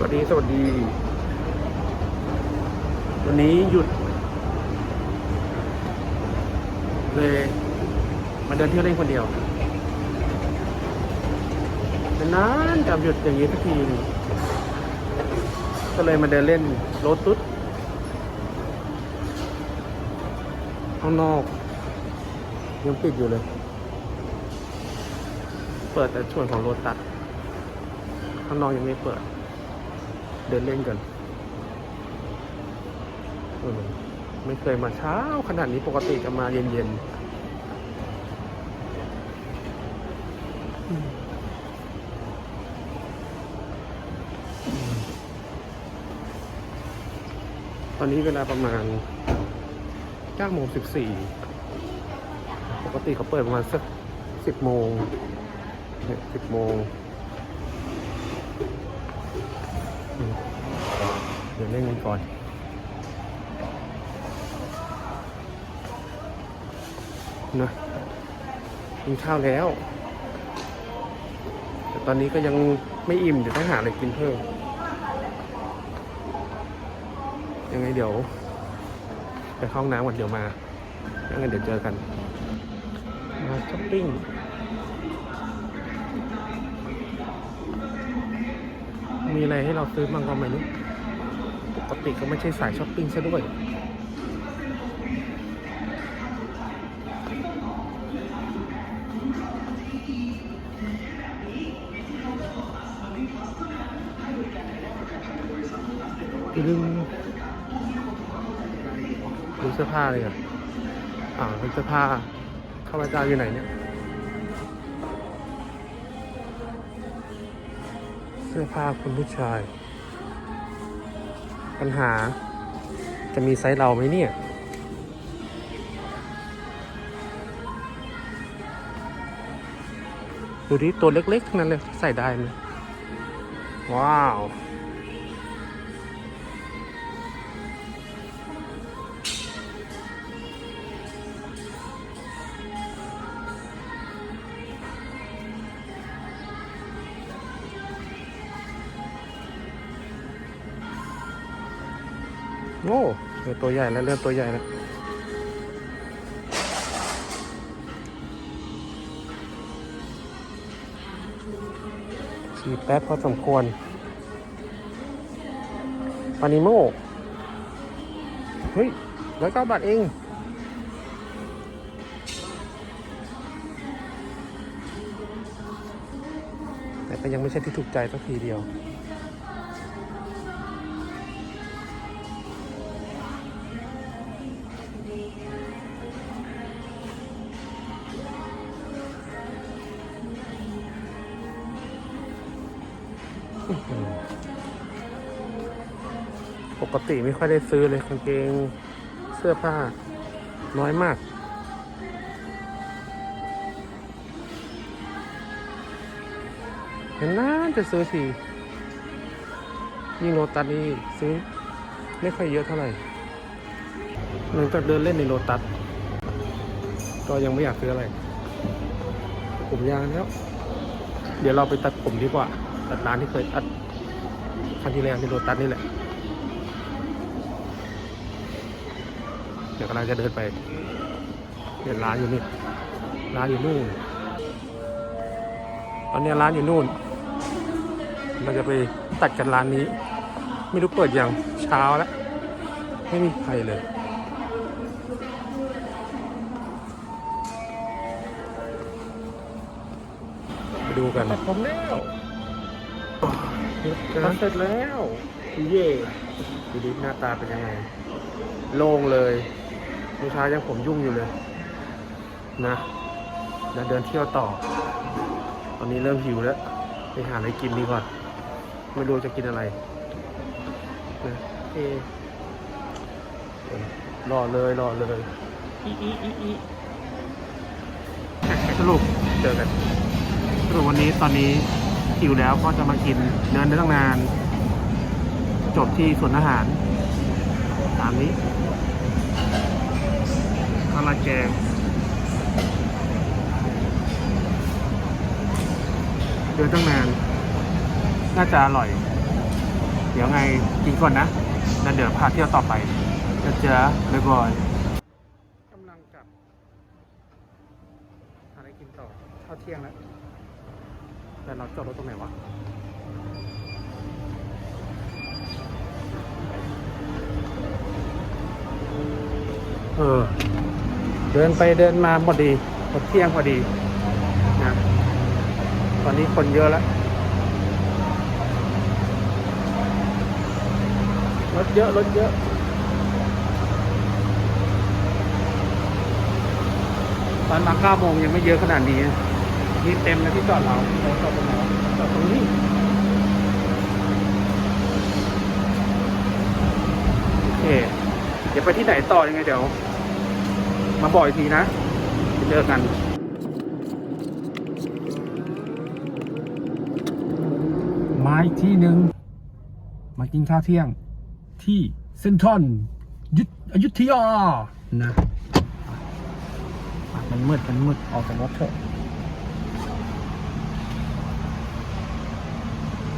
สวัสดีสวัสดี วันนี้หยุด เลยมาเดินเที่ยวเล่นคนเดียวเป็นนานจะหยุดอย่างนี้สักทีก็เลยมาเดินเล่นโรถตุ๊ดข้างนอก ยังปิดอยู่เลย เปิดแต่ส่วนของโรตัสข้างนอกยังไม่เปิด เดินเล่นกันไม่เคยมาเช้าขนาดนี้ปกติจะมาเย็นๆตอนนี้เวลาประมาณ9โมง14 ปกติเขาเปิดประมาณสัก 10 โมง10โมง นกันก่อนนะกินข้าวแล้ว แต่ตอนนี้ก็ยังไม่อิ่ม เดี๋ยวต้องหาอะไรกินเพิ่ม ยังไงเดี๋ยว ไปห้องน้ำก่อนเดี๋ยวมา ยังไงเดี๋ยวเจอกัน มาช้อปปิ้งมีอะไรให้เราซื้อบ้างก็ไม่รู้ กติก็ไม่ใช่สายช้อปปิ้งซะด้วยดึงดูเสื้อผ้าเลยอะอ่าเป็นเสื้อผ้าข้าพเจ้าอยู่ไหนเนี่ย เสื้อผ้าคุณผู้ชาย ปัญหา จะมีไซส์เราไหมเนี่ย ดูที่ตัวเล็กๆทั้งนั้นเลยใส่ได้ไหมว้าว โอ้เตัวใหญ่แล้วเริ่มตัวใหญ่แล้วสีแป๊บพอสมควรปานิโมเฮ้ยร้อยเก้าบาทเองแต่ก็ยังไม่ใช่ที่ถูกใจสักทีเดียว ปกติไม่ค่อยได้ซื้อเลยกางเกงเสื้อผ้าน้อยมาก เห็นน่าจะซื้อทียิ่งโรตัสนี่ซื้อไม่ค่อยเยอะเท่าไหร่หลังจากเดินเล่นในโรตัสก็ยังไม่อยากซื้ออะไรผมยางแล้ว เดี๋ยวเราไปตัดผมดีกว่า ตัดร้านที่เคยตัดครั้งที่แล้วที่โรตัสนี่แหละ เดี๋ยวกำลังจะเดินไปเห็นร้านอยู่นี่ ร้านอยู่นู่น ตอนนี้ร้านอยู่นู่น เราจะไปตัดกันร้านนี้ ไม่รู้เปิดยังเช้าแล้ว ไม่มีใครเลยไปดูกันผมแล้ว ทำเสร็จแล้วเย่ดูดิหน้าตาเป็นยังไง โล่งเลยเมื่อเช้ายังผมยุ่งอยู่เลย นะเดี๋ยวเดินเที่ยวต่อ ตอนนี้เริ่มหิวแล้ว ไปหาอะไรกินดีกว่า ไม่รู้จะกินอะไรนะโอเครอเลยรอเลยอีอีอีอีสรุปเจอกันสรุปวันนี้ตอนนี้ หิวแล้วก็จะมากินเดินได้ตั้งนาน จบที่ส่วนอาหาร ตามนี้ข้าวราดแกงเดินตั้งนาน น่าจะอร่อย เดี๋ยวไงกินก่อนนะ แล้วเดี๋ยวพาเที่ยวต่อไป จะเจอบ๊ายบายกำลังกลับอะไรกินต่อข้าวเที่ยงแล้ว แต่เราจอดรถตรงไหนวะเออ เดินไปเดินมาพอดีหมดเที่ยงพอดีนะตอนนี้คนเยอะแล้วรถเยอะรถเยอะตอนมาเก้าโมงยังไม่เยอะขนาดนี้ นี่เต็มแล้วที่จอดเราเราจอดตรงไหนจอดตรงนี้โอเค เดี๋ยวไปที่ไหนต่อยังไงเดี๋ยว มาบอกอีกทีนะเจอกันมาอีกที่หนึ่งมากินข้าวเที่ยงที่เซนทรัลยุทธอยุธยานะมันมืดมันมืดออกจากรถเถอะเออ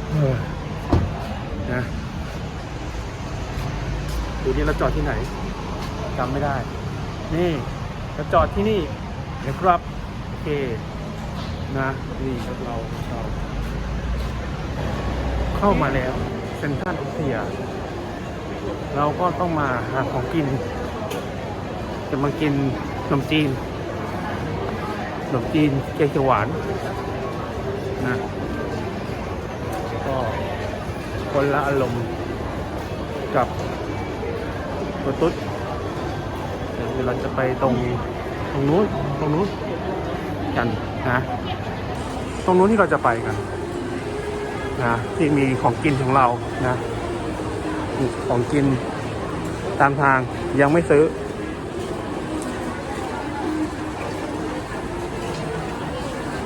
นะดูนี่เราจอดที่ไหนจำไม่ได้ นี่เราจอดที่นี่นะครับโอเคนะนี่รถเราเราเข้ามาแล้วเซ็นทรัลอุทยาเราก็ต้องมาหาของกิน จะมากินขนมจีนขนมจีนแกงเขียวหวานนะ ก็คนละอารมณ์กับตัวตุ๊ดเดี๋ยวเราจะไปตรงตรงนู้นตรงนู้นกันนะ ตรงนู้นที่เราจะไปกันนะที่มีของกินของเรานะของกินตามทางยังไม่ซื้อ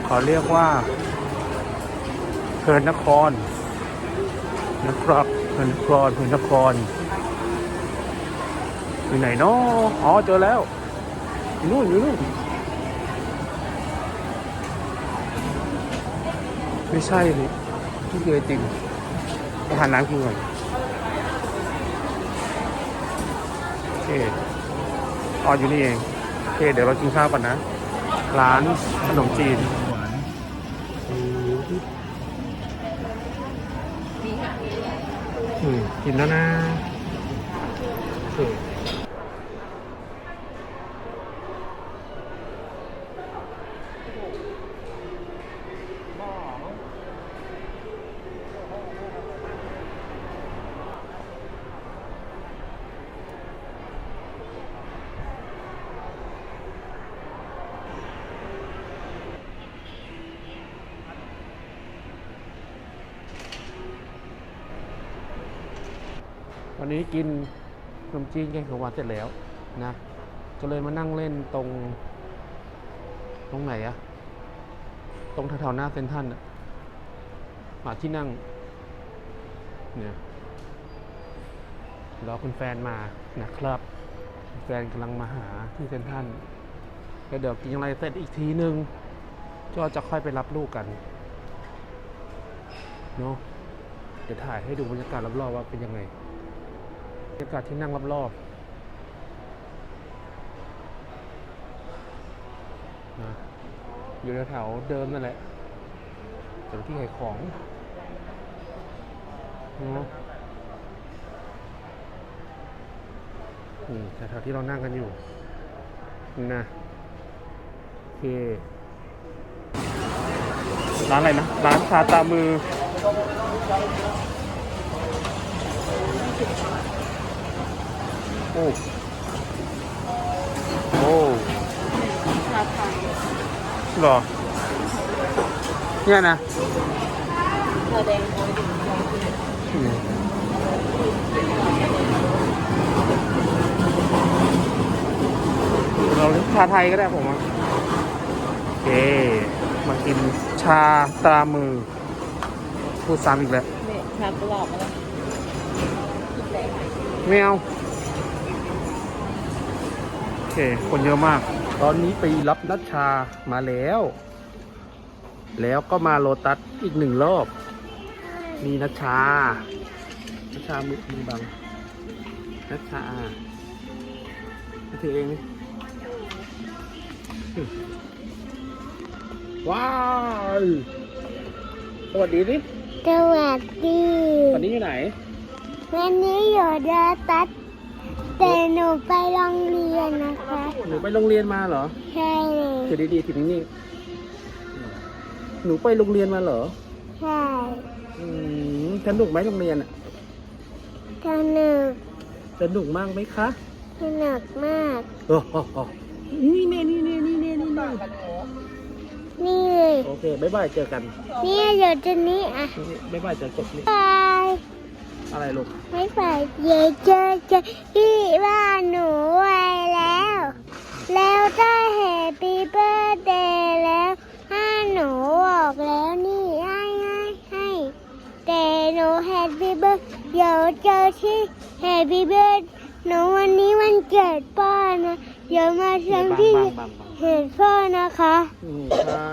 ขอเรียกว่า เพลินนครนะครับเพลินนครเพลินนครอยู่ไหนเนาะอ๋อเจอแล้วอยู่นู่นอยู่นู่นไม่ใช่นี่ที่คือไอติมไปหาน้ำกินก่อนโอเคอ๋ออยู่นี่เองโอเคเดี๋ยวเรากินข้าวก่อนนะ ร้านขนมจีน กินแล้วนะ วันนี้กินขนมจีนแกงเขียวหวานเสร็จแล้วนะ ก็เลยมานั่งเล่นตรง ตรงไหนอะตรงแถวๆหน้าเซนทันอะหาที่นั่ง เนี่ยรอคุณแฟนมานะครับ แฟนกำลังมาหาที่เซนทันแล้วเดี๋ยวกินอะไรเสร็จอีกทีนึงก็จะค่อยไปรับลูกกันเนาะเดี๋ยวถ่ายให้ดูบรรยากาศรอบๆว่าเป็นยังไง บรรยากาศที่นั่งรอบๆนะอยู่แถวเดิมนั่นแหละแถวที่ขายของนะนี่แถวที่เรานั่งกันอยู่ นะโอเค ร้านอะไรนะ ร้านชาตามือ โอ้ โอ้ชาไทยเหรอ เนี่ยนะชาแดงอืมเราเรียกชาไทยก็ได้ผมว่าโอเค มากินชาตรามือ พูดซ้ำอีกแล้วเนี่ยชากรอบอะไรแดงไม่เอาโอ เค คนเยอะมาก ตอนนี้ไปรับนัชชามาแล้ว แล้วก็มาโลตัสอีกหนึ่งรอบ มีนัชชา นัชชามือมือบัง นัชชามาถือเองนี่ว้าว สวัสดีดิสวัสดีวันนี้อยู่ไหน วันนี้อยู่เดาตัด แต่หนูไปโรงเรียนนะคะ หนูไปโรงเรียนมาเหรอใช่เลยถือดีๆถือนิ่งๆหนูไปโรงเรียนมาเหรอ ใช่อืมสนุกไหมโรงเรียนอะสนุกสนุกมากไหมคะสนุกมากโอ้โหนี่เน่นี่เน่นี่เน่นี่เน่นี่เลยโอเคบ๊ายบายเจอกัน นี่อยู่ตรงนี้อะบ๊ายบายเจอจบนี่บาย อะไรลูกไม่ไปเดี๋ยวเจอเจอที่บ้านหนูไว้แล้ว แล้วก็แฮปปี้เบิร์ดเดย์แล้วถ้าหนูบอกแล้วนี่ให้ให้ให้แต่หนูแฮปปี้เบิร์ดเดี๋ยวเจอที่แฮปปี้เบิร์ดหนูวันนี้วันเกิดพ่อนะเดี๋ยวมาเชิญที่บังบังบังเห็นพ่อนะคะ นี่ค่ะ